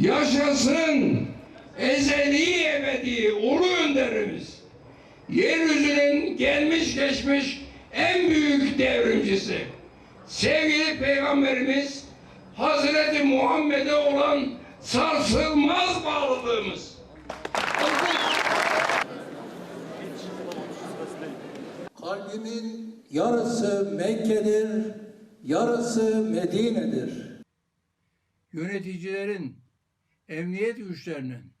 Yaşasın ezeli ebedi ulu önderimiz. Yeryüzünün gelmiş geçmiş en büyük devrimcisi. Sevgili Peygamberimiz Hazreti Muhammed'e olan sarsılmaz bağlılığımız. Kalbimin yarısı Mekke'dir, yarısı Medine'dir. yöneticilerin, emniyet güçlerinin,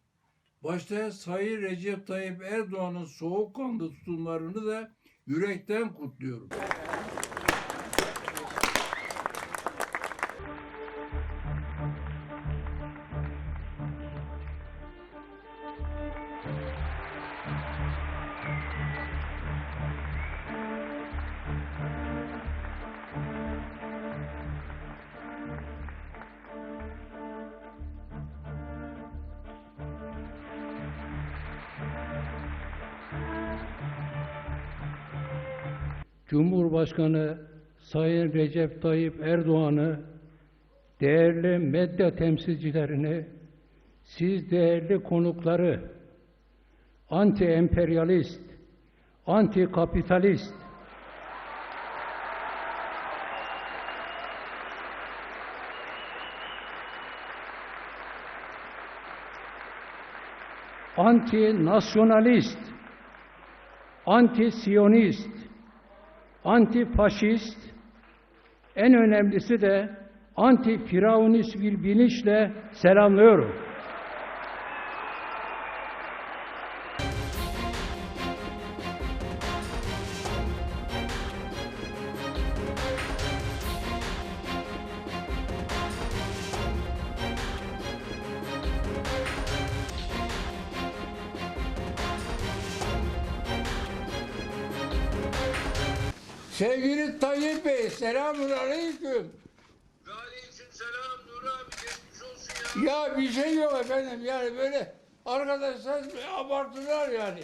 başta Sayın Recep Tayyip Erdoğan'ın soğukkanlı tutumlarını da yürekten kutluyorum. Cumhurbaşkanı Sayın Recep Tayyip Erdoğan'ı, değerli medya temsilcilerini, siz değerli konukları, anti-emperyalist, anti-kapitalist, anti-nasyonalist, anti-siyonist, anti-faşist, en önemlisi de anti-firavunist bir bilinçle selamlıyorum. Sevgili Tayyip Bey, selamun aleyküm. Aleyküm selam Nur abi geçmiş olsun ya. Ya bir şey yok efendim, yani böyle arkadaşlar abartılar yani.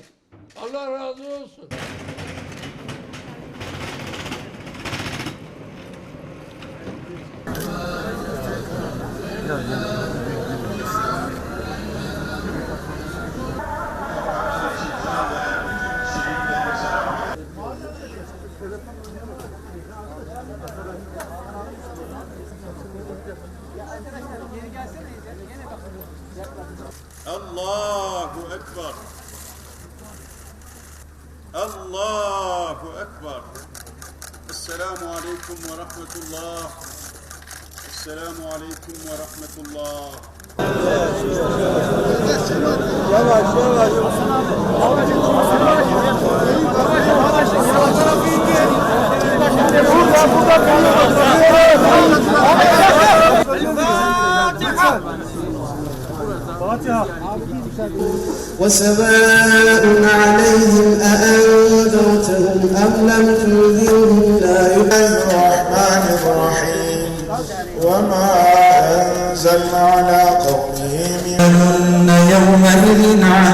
Allah razı olsun. Allahu Ekber. Allahu Ekber. Esselamu Aleyküm ve Rahmetullah. Esselamu Aleyküm ve Rahmetullah. وسواء عليهم أأنذرتهم أم لم تنذرهم لا الله الرحمن الرحيم. وما أنزلنا على قومه من يومئذ عن